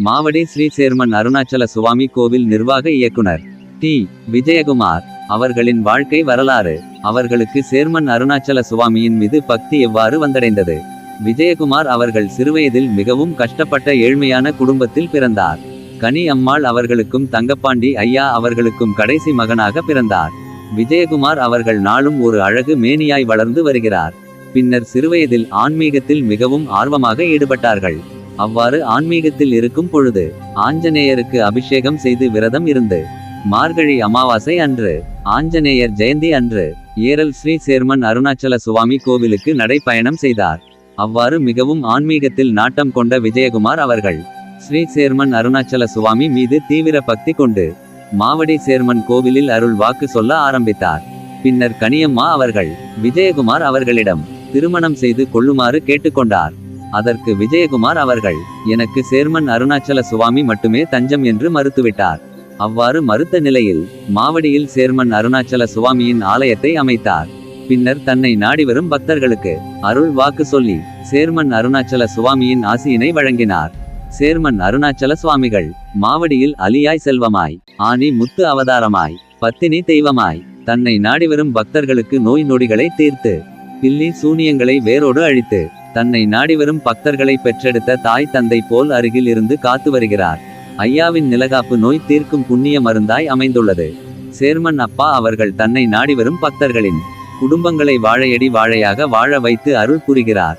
மாவடி Sri chairman Arunachala Swami கோவில் நிர்வாக இயக்குனர் டி. விஜயகுமார் அவர்களின் வாழ்க்கை வரலாறு. அவர்களுக்கு சேர்மன் அருணாச்சல சுவாமியின் மீது பக்தி எவ்வாறு வந்தடைந்தது? விஜயகுமார் அவர்கள் சிறுவயதில் மிகவும் கஷ்டப்பட்ட ஏழ்மையான குடும்பத்தில் பிறந்தார். கனி அம்மாள் அவர்களுக்கும் தங்கப்பாண்டி ஐயா அவர்களுக்கும் கடைசி மகனாக பிறந்தார். விஜயகுமார் அவர்கள் நாளும் ஒரு அழகு மேனியாய் வளர்ந்து வருகிறார். பின்னர் சிறுவயதில் ஆன்மீகத்தில் மிகவும் ஆர்வமாக ஈடுபட்டார்கள். அவ்வாறு ஆன்மீகத்தில் இருக்கும் பொழுது ஆஞ்சநேயருக்கு அபிஷேகம் செய்து விரதம் இருந்து மார்கழி அமாவாசை அன்று ஆஞ்சநேயர் ஜெயந்தி அன்று ஏரல் ஸ்ரீ சேர்மன் அருணாச்சல சுவாமி கோவிலுக்கு நடைப்பயணம் செய்தார். அவ்வாறு மிகவும் ஆன்மீகத்தில் நாட்டம் கொண்ட விஜயகுமார் அவர்கள் ஸ்ரீ சேர்மன் அருணாச்சல சுவாமி மீது தீவிர பக்தி கொண்டு மாவடி சேர்மன் கோவிலில் அருள் வாக்கு சொல்ல ஆரம்பித்தார். பின்னர் கனியம்மா அவர்கள் விஜயகுமார் அவர்களிடம் திருமணம் செய்து கொள்ளுமாறு கேட்டுக்கொண்டார். அதற்கு விஜயகுமார் அவர்கள் எனக்கு சேர்மன் அருணாச்சல சுவாமி மட்டுமே தஞ்சம் என்று மறுத்துவிட்டார். அவ்வாறு மறுத்த நிலையில் மாவடியில் சேர்மன் அருணாச்சல சுவாமியின் ஆலயத்தை அமைத்தார். பின்னர் தன்னை நாடி வரும் பக்தர்களுக்கு அருள் வாக்கு சொல்லி சேர்மன் அருணாச்சல சுவாமியின் ஆசியினை வழங்கினார். சேர்மன் அருணாச்சல சுவாமிகள் மாவடியில் அலியாய் செல்வமாய் ஆனி முத்து அவதாரமாய் பத்தினி தெய்வமாய் தன்னை நாடி வரும் பக்தர்களுக்கு நோய் நொடிகளை தீர்த்து பில்லி சூனியங்களை வேரோடு அழித்து தன்னை நாடி வரும் பக்தர்களை பெற்றெடுத்த தாய் தந்தை போல் அருகில் இருந்து காத்து வருகிறார். ஐயாவின் நிலகாப்பு நோய் தீர்க்கும் புண்ணிய மருந்தாய் அமைந்துள்ளது. சேர்மன் அப்பா அவர்கள் தன்னை நாடி வரும் பக்தர்களின் குடும்பங்களை வாழையடி வாழையாக வாழ வைத்து அருள் புரிகிறார்.